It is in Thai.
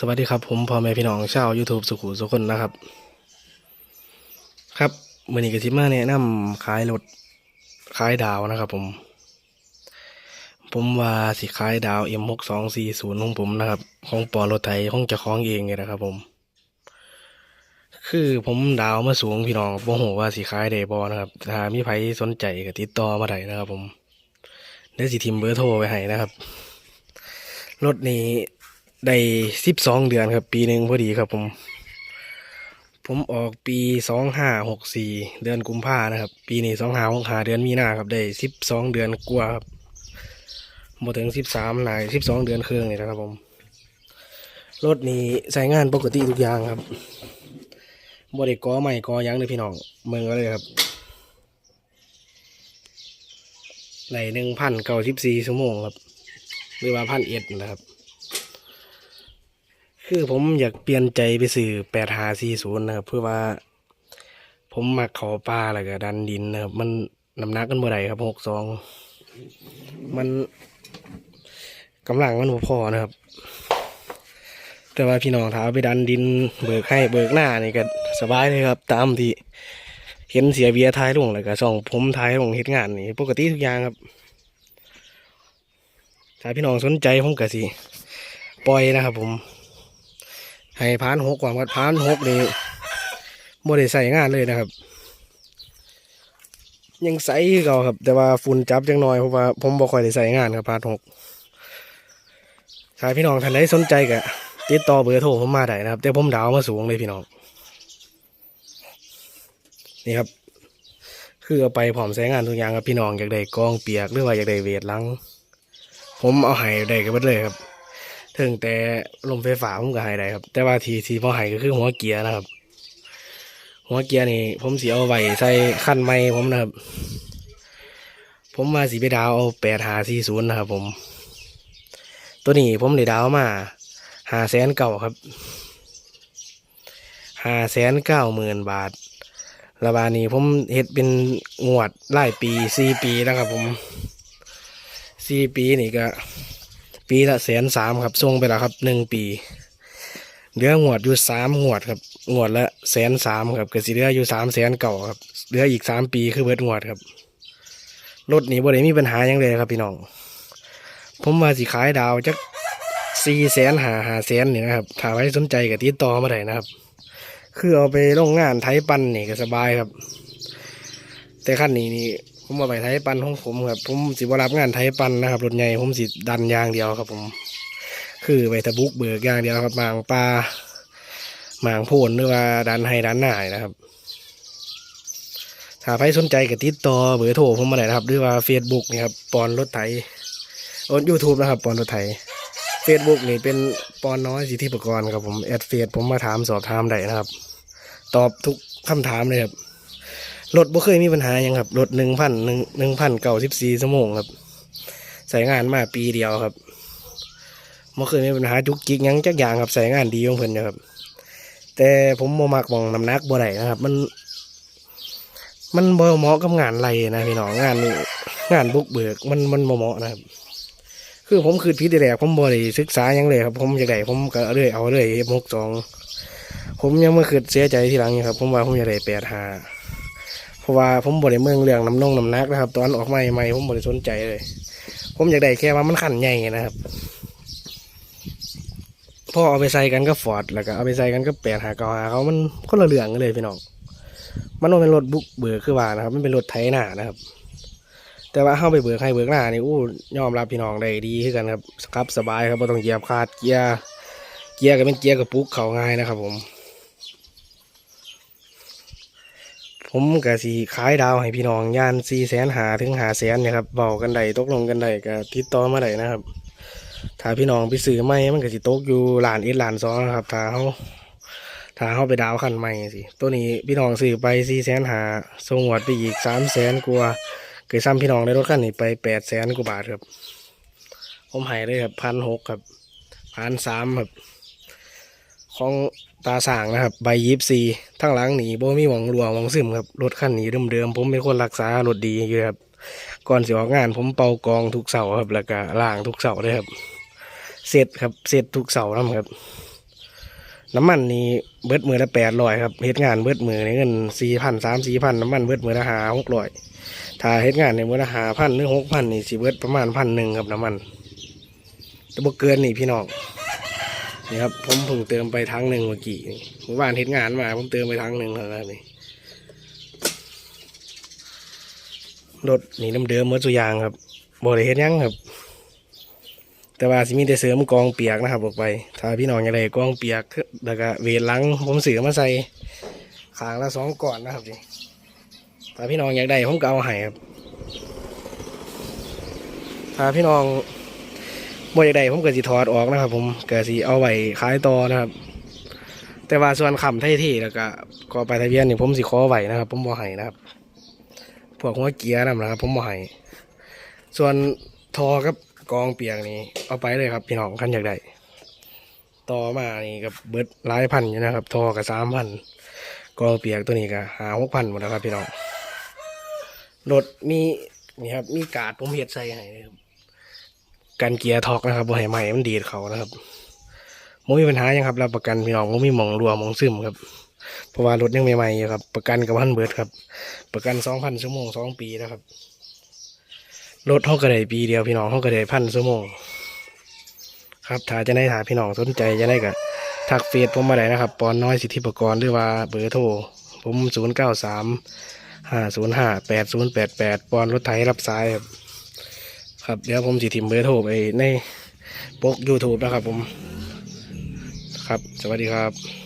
สวัสดีครับผมพ่อแม่พี่น้องชาว YouTube สุขุสุคนนะครับ ครับมือนี้กสิมาแนะนำขายรถขายดาวนะครับ ผม ผมว่าสิขายดาว M6240 ของผมนะครับ ของปอรถไทยของเจ้าของเองเลยนะครับ ผม คือผมดาวมาสูงพี่น้องบ่ฮู้ว่าสิขายได้บ่นะครับ ถ้ามีไผสนใจก็ติดต่อมาได้นะครับ ผมเดี๋ยวสิทิมเบอร์โทรไว้ให้นะครับรถนี้ ได้สิบสองเดือนครับ ปีหนึ่งพอดีครับผม ผมออกปีสองห้าหกสี่เดือนกุมภานะครับ ปีนี้สองห้าหกห้าเดือนมีนาครับได้สิบสองเดือนกว่าครับหมดถึงสิบสามนายสิบสองเดือนเครึ่งนี่นะครับผมรถนี้ใช้งานปกติทุกอย่างครับบริกอใหม่กอยังเลยพี่น้องเมืองก็เลยครับในหนึ่งพันเก้าสิบสี่ชั่วโมงครับหรือว่าพันเอ็ดนะครับ คือผมอยากเปลี่ยนใจไปซื้อแปดหาสี่ศูนย์นะครับ เพื่อว่า ผมมักเขาป่าแล้วก็ดันดินนะครับ มันน้ำหนักกันเมื่อไรครับหกสองมันกำลังมันบ่พอนะครับ แต่ว่าพี่น้องถ้าไปดันดิน เบิกให้เบิกหน้านี่ก็สบายเลยครับ ตามที่เห็นเสียเบียร์ท้ายลงแล้วก็ส่องผมท้ายลงเฮ็ดงานนี่ปกติทุกอย่างครับถ้าพี่น้องสนใจผมก็สิปล่อยนะครับผม ให้พานหกกว่ากับพานหกนี่บ่ได้ใส่งานเลยนะครับ ยังใส่คือเก่าครับ แต่ว่าฝุ่นจับจังน้อยเพราะว่าผมบ่ค่อยได้ใส่งานครับพานหกถ้าพี่น้องท่านใดสนใจก็ติดต่อเบอร์โทรผมมาได้นะครับแต่ผมดาวมาสูงเลยพี่น้องนี่ครับ คือเอาไปพร้อมใช้งานทุกอย่างครับพี่น้องอยากได้กองเปียกหรือว่าอยากได้เวทลัง ผมเอาให้ได้กันหมดเลยครับ ถึงแต่ลมไฟฟ้าผมก็ให้ได้ครับ แต่ว่าทีทีพอให้ก็คือหัวเกียร์นะครับ หัวเกียร์นี่ ผมสีเอาไว้ใส่คันไม้ผมนะครับ ผมมาสีไปดาวเอาแปดหาสี่ศูนย์นะครับผม ตัวนี้ผมเลยดาวมาหาแสนเก่าครับหาแสนเก้าหมื่นบาทระบาดนี้ผมเฮ็ดเป็นงวดไล่ปีสี่ปีแล้วครับผมสี่ปีนี่ก็ ปีละแสนสามครับส่งไปแล้วครับหนึ่งปีเหลือหงวดอยู่สามหงวดครับหงวดละแสนสามครับก็สิเหลืออยู่สามแสนเก่าครับเหลืออีกสามปีคือเบิดงวดครับรถนี้บ่ได้มีปัญหาหยังเลยครับพี่น้อง ผมว่าสิขายดาวจักสี่แสนหาหาแสนนี่นะครับถ้าไว้สนใจก็ติดต่อมาได้นะครับ คือเอาไปโรงงานไทยปั้นนี่ก็สบายครับ แต่ขั้นนี้นี่ ผมมาไปไทยปันของผมครับผมสิบรับงานไทยปันนะครับรถใหญ่ผมสิดันยางเดียวครับผม คือไปตะบุกเบิกอยางเดียวครับหมางปลาหมางโพนหรือว่าดันให้ดันหน่ายนะครับ ถ้าใครสนใจก็ติดต่อเบอร์โทรผมมาได้นะครับ หรือว่าเฟซบุ๊กนี่ครับปอนรถไถโอนยูทูบนะครับ ปอนรถไถเฟซบุ๊กนี่เป็นปอนน้อยสิทธิประกรณ์ครับผมแอดเฟซผมมาถามสอบถามได้นะครับ ตอบทุกคำถามเลยครับ รถบ่เคยมีปัญหายังครับรถหนึ่งพันหนึ่งหนึ่งพันเก้าสิบสี่ชั่วโมงครับใส่งานมาปีเดียวครับบ่เคยมีปัญหาจุกจิกยังจักอย่างครับใส่งานดีของเพิ่นนะครับ แต่ผมบ่มักมองน้ำหนักบ่ได้นะครับ มัน มันบ่เหมาะกับงานไรนะพี่น้องงานงานบุกเบิกมันมันบ่เหมาะนะครับ คือผมคือพี่แรกผมบ่ได้ศึกษายังเลยครับ ผมอยากได้ผมก็เลยเอาเลยมกสองผมยังมาคิดเสียใจทีหลังครับ ผมว่าผมอยากได้แปดห้า ราะว่าผมบริเมืองเรื่องน้ำนงน้ำนักนะครับ ตอนออกใหม่ใหม่ผมบริสนใจเลย ผมอยากได้แค่ว่ามันขันใหญ่นะครับพอเอาไปใส่กันก็ฟอร์ดแล้วก็เอาไปใส่กันก็แปดหาเกาหาเขามันคนละเรื่องกันเลยพี่น้องมันไม่เป็นรถบุกเบิกคือว่านะครับมันเป็นรถไถหน้านะครับ แต่ว่าเข้าไปเบิกให้เบิกหน้านี่อู้ยอมรับพี่น้องได้ดีขึ้นกันครับครับสบายครับไม่ต้องเหยียบคาดเกียร์เกียร์ก็เป็นเกียร์กระปุกเขาง่ายนะครับผม ผมก็สีขายดาวให้พี่น้องย่านสี่แสนหาถึงหาแสนเนี่ยครับเบากันได้ตกลงกันได้ก็ติดต่อมาได้นะครับ ถ้าพี่น้องไปซื้อไม่มันก็สิตกอยู่หลานเอ็ดหลานสองนะครับถ้าเขาถ้าเขาไปดาวคันใหม่สิตัวนี้พี่น้องซื้อไปสี่แสนหาส่งหวดไปอีกสามแสนกว่าเกิดซ้ำพี่น้องได้รถคันนี้ไปแปดแสนกว่าบาทครับ ผมให้เลยครับพันหกครับพันสามครับ ของ ตาสางนะครับ ใบยิบซีทั้งหลังหนีโบมีหวังรัวหวังซึมครับ รถคันนี้เดิมๆผมเป็นคนรักษารถดีอยู่ครับ ก่อนสิออกงานผมเป่ากองทุกเสาครับ แล้วก็ล้างทุกเสาเลยครับ เสร็จครับ เสร็จทุกเสาร์นะครับ น้ำมันนี่เบิดมือละแปดร้อยครับเฮ็ดงานเบิดมือในเงินสี่พันสามสี่พันน้ำมันเบิดมือละหาหกร้อยถ้าเฮ็ดงานในมือละหาพันหรือหกพันนี่สิเบิดประมาณพันหนึ่งครับน้ำมันแต่บ่เกินนี่พี่น้อง นี่ครับผมเพิ่งเติมไปทั้งหนึ่งเมื่อกี้นี่เมื่อวานเฮ็ดงานมา ผมเติมไปทั้งหนึ่งแล้วนะนี่รถนี่น้ำเดิมเมื่อสุยางครับบ่ได้เฮ็ดหยังครับ แต่ว่าสิมีแต่เสริมกองเปียกนะครับ ออกไป ถ้าพี่น้องอยากได้กองเปียกแล้วก็เวทลังผมเสือมาใส่ขางละสองก่อนนะครับนี่ถ้าพี่น้องอยากได้ผมก็เอาให้ครับถ้าพี่น้อง บ่อยากได้ผมก็สิถอดออกนะครับ ผมก็สิเอาไว้ขายต่อนะครับ แต่ว่าส่วนคำไทยที่แล้วก็กอไปทะเบียนนี่ผมสิขอไว้นะครับ ผมบ่ให้นะครับพวกหัวเกียร์นั่นนะครับ ผมบ่ให้ส่วนทอกับกองเปียกนี่เอาไปเลยครับ พี่น้องคันอยากได้ต่อมานี่กับเบิดหลายพันอยู่นะครับ ทอกับสามพันกองเปียกตัวนี้ก็หาหกพันหมดแล้วครับพี่น้องรถมีนี่ครับมีกาดผมเฮ็ดใส่ให้ครับ กันเกียร์ทอกนะครับบ่ให้ไหมมันดีดเขานะครับม่มีปัญหายังครับรับประกันพี่น้องม่มีหมองรัวหมองซึมครับเพราะว่ารถยังใหม่ๆอยู่ครับ ประกันกับพันเบิดครับ ประกันสองพันชั่วโมงสองปีนะครับรถเขาก็ไดปีเดียวพี่น้องเขาก็ไดพันชั่วโมงครับถ้าจะได้ถามพี่น้องสนใจจะได้ก็ทักเฟซผมมาได้นะครับปอนน้อยสิทธิประกรณ์หรือว่าเบอร์โทรผมศูนย์เก้าสามห้าศูนย์ห้าแปดศูนย์แปดแปดปอนรถไถรับสายครับ ครับเดี๋ยวผมสิทิมเบอร์โทรไปในปก YouTube นะครับผม ครับ สวัสดีครับ